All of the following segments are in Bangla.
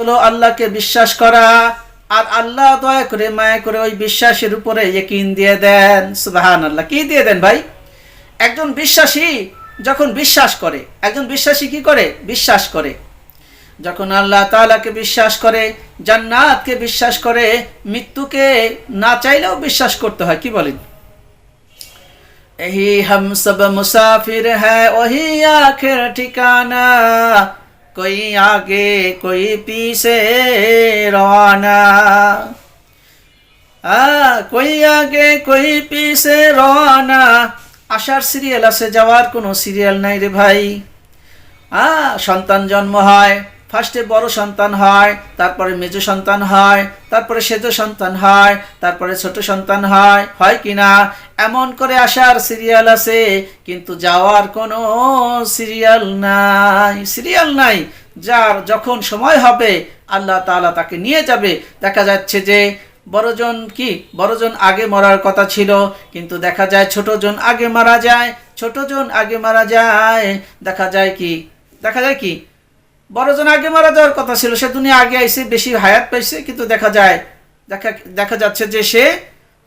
হলো আল্লাহকে বিশ্বাস করা আর আল্লাহ দয়া করে মায়া করে ওই বিশ্বাসের উপরে ইকিন দিয়ে দেন সুবাহান আল্লাহ কি দিয়ে দেন ভাই একজন বিশ্বাসী যখন বিশ্বাস করে একজন বিশ্বাসী কি করে বিশ্বাস করে যখন আল্লাহ তাআলাকে বিশ্বাস করে জান্নাতকে বিশ্বাস করে মৃত্যুকে না চাইলেও বিশ্বাস করতে হয় কি বলেন यही हम सब मुसाफिर है वही आखिर ठिकाना कोई आगे कोई पीछे रवाना आ, कोई आगे कोई पीछे रवाना আসার সিরিয়াল আছে যাওয়ার কোনো সিরিয়াল নাই রে ভাই আ সন্তান জন্ম হয় ফার্স্টে বড় সন্তান হয়, তারপরে মেজ সন্তান হয়, তারপরে সেজ সন্তান হয়, তারপরে ছোট সন্তান হয় হয় কি না? এমন করে আসার সিরিয়াল আছে, কিন্তু যাওয়ার কোনো সিরিয়াল নাই। সিরিয়াল নাই, যার যখন সময় হবে, আল্লাহ তাআলা তাকে নিয়ে যাবে। দেখা যাচ্ছে যে বড়জন কি? বড়জন আগে মরার কথা ছিল, কিন্তু দেখা যায় ছোটজন আগে মারা যায়, ছোটজন আগে মারা যায়। দেখা যায় কি? দেখা যায় কি? বড়জন আগে মারা যাওয়ার কথা ছিল সে দুনিয়া আগে আইসে বেশি হায়াত পাইছে কিন্তু দেখা যায় দেখা দেখা যাচ্ছে যে সে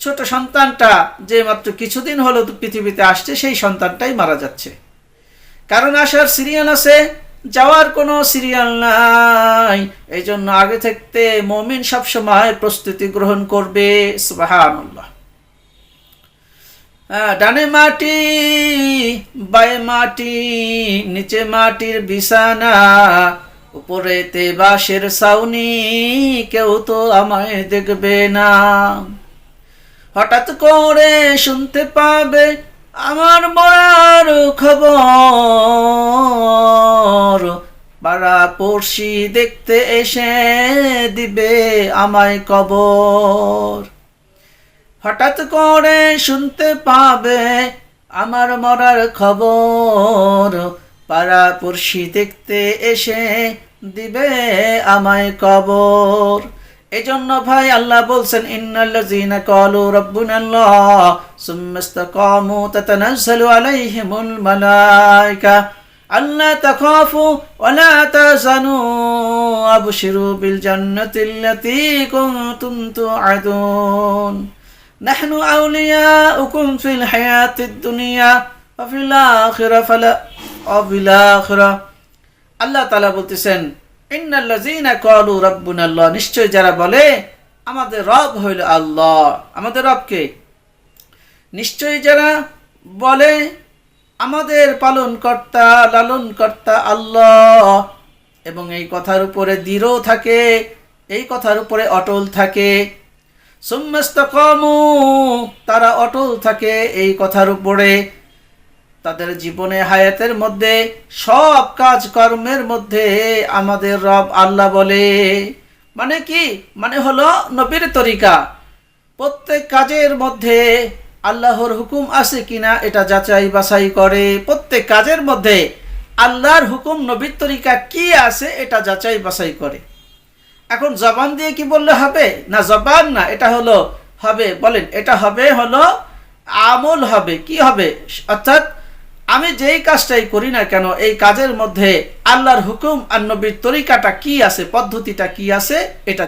ছোট সন্তানটা যে মাত্র কিছুদিন হলো পৃথিবীতে আসছে সেই সন্তানটাই মারা যাচ্ছে। কারণ আসার সিরিয়াল আছে যাওয়ার কোনো সিরিয়াল নাই। এই জন্য আগে থাকতে মমিন সবসময় প্রস্তুতি গ্রহণ করবে হ্যাঁ, ডানে মাটি বায়ে মাটি, নিচে মাটির বিছানা, উপরেতে বাঁশের ছাউনি, কেউ তো আমায় দেখবে না। হঠাৎ করে শুনতে পাবে আমার মরার খবর। পাড়া পড়শি দেখতে এসে দিবে আমায় কবর। হঠাৎ করে শুনতে পাবে আমার মরার খবর পাড়া পড়শি দেখতে এসে দিবে আমায় কবর। এজন্য ভাই আল্লাহ বলছেন, ইন্নাল্লাযীনা ক্বালু রাব্বুনাল্লাহ, সুম্মা ইসতাকামু তাতানাজ্জালু আলাইহিমুল মালায়েকা আল্লা তাখাফু ওয়া লা তাহজানু আবশিরু বিল জান্নাতিল্লাতী কুনতুম তুআদুন। নাহনু আউলিয়া উকুম ফিল হায়াতিদ দুনিয়া অফিল আখিরা ফালা অফিল আখিরা। আল্লাহ তাআলা বলতেছেন ইন্নাল্লাযীনা ক্বালু রাব্বুনাল্লাহ নিশ্চয় যারা বলে, আমাদের রব হইল আল্লাহ। আমাদের রবকে নিশ্চয়ই যারা বলে, আমাদের পালন কর্তা লালন কর্তা আল্লাহ। এবং এই কথার উপরে দৃঢ় থাকে, এই কথার উপরে অটল থাকে সুম্মাস্তাকামু, তারা অটল থাকে এই কথার উপরে। তাদের জীবনে হায়াতের মধ্যে, সব কাজ কর্মের মধ্যে আমাদের রব আল্লাহ বলে। মানে কি? মানে হলো নবীর তরিকা। প্রত্যেক কাজের মধ্যে আল্লাহর হুকুম আছে কিনা, এটা যাচাই বাছাই করে। প্রত্যেক কাজের মধ্যে আল্লাহর হুকুম, নবীর তরিকা কি আছে, এটা যাচাই বাছাই করে। এখন জবান দিয়ে কি বললে হবে? না, জবান না, এটা হলো হবে, বলেন, এটা হবে হলো আমল হবে, কি হবে? অর্থাৎ আমি যেই কাজটাই করি না কেন, এই কাজের মধ্যে আল্লাহর হুকুম আর নবীর তরিকাটা কি আছে, পদ্ধতিটা কি আছে, এটা